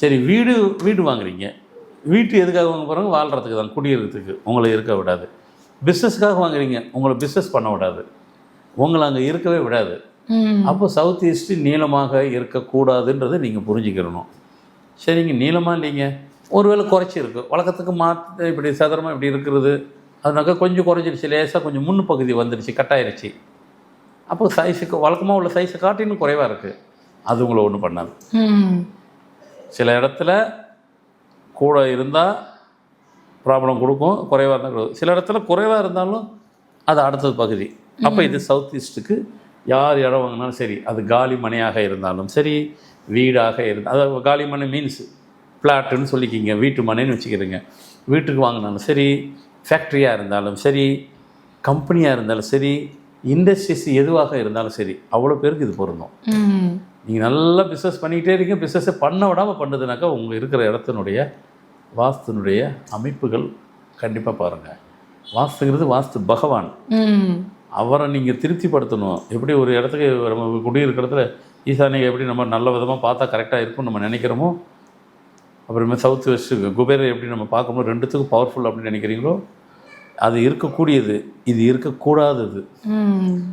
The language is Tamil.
சரி வீடு வீடு வாங்குறீங்க. வீட்டு எதுக்காக வாங்க போகிறாங்க வாழ்கிறதுக்கு தான் குடியிருக்கிறதுக்கு உங்களை இருக்க விடாது. பிஸ்னஸ்க்காக வாங்குறீங்க உங்களை பிஸ்னஸ் பண்ண விடாது. உங்களை அங்கே இருக்கவே விடாது. அப்போ சவுத் ஈஸ்ட் நீளமாக இருக்கக்கூடாதுன்றதை நீங்கள் புரிஞ்சுக்கிறணும் சரிங்க நீளமாக இல்லைங்க. ஒருவேளை குறைச்சி இருக்கு வழக்கத்துக்கு மாற்று இப்படி சதுரமாக இப்படி இருக்கிறது. அதனாக்கா கொஞ்சம் குறைஞ்சிருச்சு லேசாக கொஞ்சம் முன்னு பகுதி வந்துருச்சு கட்டாயிருச்சு. அப்போ சைஸுக்கு வழக்கமாக உள்ள சைஸை காட்டிலும் குறைவாக இருக்குது அது உங்களை ஒன்றும் பண்ணாது. சில இடத்துல கூட இருந்தால் ப்ராப்ளம் கொடுக்கும் குறைவாக இருந்தால் கொடுக்கும். சில இடத்துல குறைவாக இருந்தாலும் அது அடுத்தது பகுதி. அப்போ இது சவுத் ஈஸ்ட்டுக்கு யார் இடம் வாங்கினாலும் சரி அது காலி மனையாக இருந்தாலும் சரி வீடாக இருந்தால் அதாவது காலி மனை மீன்ஸ் ஃப்ளாட்டுன்னு சொல்லிக்கிங்க வீட்டு மனைன்னு வச்சுக்கிறீங்க. வீட்டுக்கு வாங்கினாலும் சரி ஃபேக்ட்ரியாக இருந்தாலும் சரி கம்பெனியாக இருந்தாலும் சரி இண்டஸ்ட்ரீஸ் எதுவாக இருந்தாலும் சரி அவ்வளோ பேருக்கு இது பொருந்தும். நீங்கள் நல்லா பிஸ்னஸ் பண்ணிக்கிட்டே இருக்கீங்க. பிஸ்னஸை பண்ண விடாமல் பண்ணுதுனாக்கா உங்கள் இருக்கிற இடத்தினுடைய வாஸ்துனுடைய அமைப்புகள் கண்டிப்பாக பாருங்கள் வாஸ்துங்கிறது வாஸ்து பகவான். அவரை நீங்கள் திருப்திப்படுத்தணும். எப்படி ஒரு இடத்துக்கு நம்ம குடியிருக்கிற இடத்துல ஈசானியை எப்படி நம்ம நல்ல விதமாக பார்த்தா கரெக்டாக இருக்கும் நம்ம நினைக்கிறோமோ? அப்புறமே சவுத் வெஸ்ட் குபேரர் எப்படி நம்ம பார்க்கும்போது ரெண்டுத்துக்கும் பவர்ஃபுல் அப்படின்னு நினைக்கிறீங்களோ? அது இருக்கக்கூடியது. இது இருக்கக்கூடாதது.